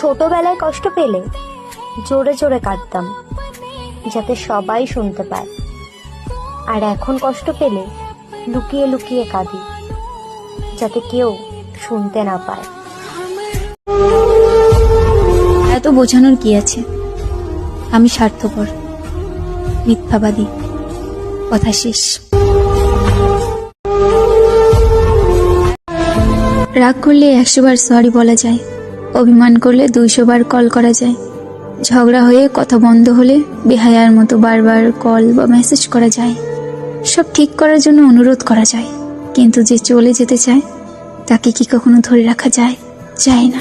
ছোটবেলায় কষ্ট পেলে জোরে জোরে কাঁদতাম, যাতে সবাই শুনতে পায়। আর এখন কষ্ট পেলে লুকিয়ে লুকিয়ে কাঁদি, যাতে কেউ শুনতে না পায়। এত বোঝানোর কি আছে? আমি স্বার্থপর, মিথ্যাবাদী, কথা শেষ। রাগ করলে একশোবার সরি বলা যায়। অভিমান করলে দুইশো বার কল করা যায়। ঝগড়া হয়ে কথা বন্ধ হলে বেহায়ার মতো বারবার কল বা মেসেজ করা যায়। সব ঠিক করার জন্য অনুরোধ করা যায়। কিন্তু যে চলে যেতে চায় তাকে কি কখনো ধরে রাখা যায়? যায় না।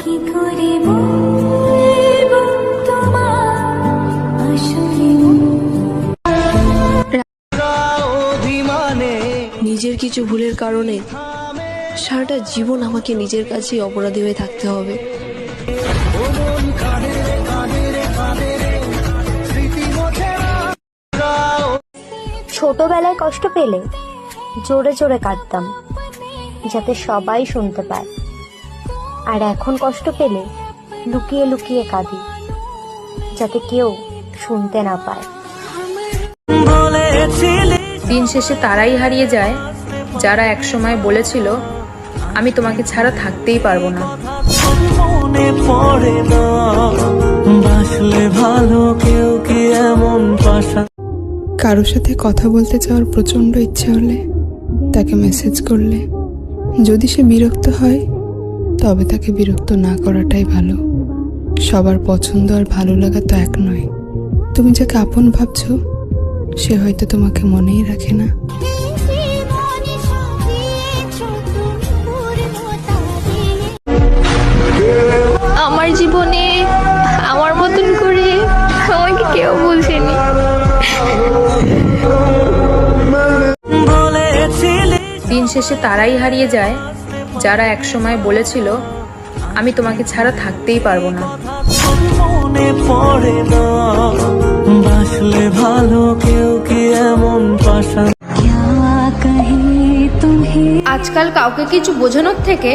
নিজের কিছু ভুলের কারণে সারাটা জীবন আমাকে নিজের কাছেই অপরাধী হয়ে থাকতে হবে। ছোটবেলায় কষ্ট পেলে জোরে জোরে কাঁদতাম, যাতে সবাই শুনতে পায়। আর এখন কষ্ট পেলে লুকিয়ে লুকিয়ে কাঁদি, যাতে কেউ শুনতে না পায়। দিন শেষে তারাই হারিয়ে যায়, যারা একসময় বলেছিল, আমি তোমাকে ছাড়া থাকতেই পারব না। মনে পড়ে না। বাসলে ভালো কেউ কি এমন পাশা কারোর সাথে কথা বলতে চাওয়ার প্রচণ্ড ইচ্ছে হলে তাকে মেসেজ করলে। যদি সে বিরক্ত হয়, তবে তাকে বিরক্ত না করাটাই ভালো। সবার পছন্দ আর ভালো লাগা তো এক নয়। তুমি যাকে আপন ভাবছ, সে হয়তো তোমাকে মনেই রাখে না। শেষে তারাই হারিয়ে যায় যারা একসময় বলেছিল আমি তোমাকে ছাড়া থাকতেই পারব না। মনে পড়ে না বাসলে ভালো কেউ কি এমন পাশা? আজকাল কাউকে কিছু বোঝানোর থেকে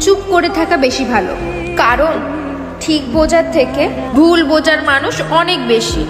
চুপ করে থাকা বেশি ভালো। কারণ ঠিক বোঝার থেকে ভুল বোঝার মানুষ অনেক বেশি।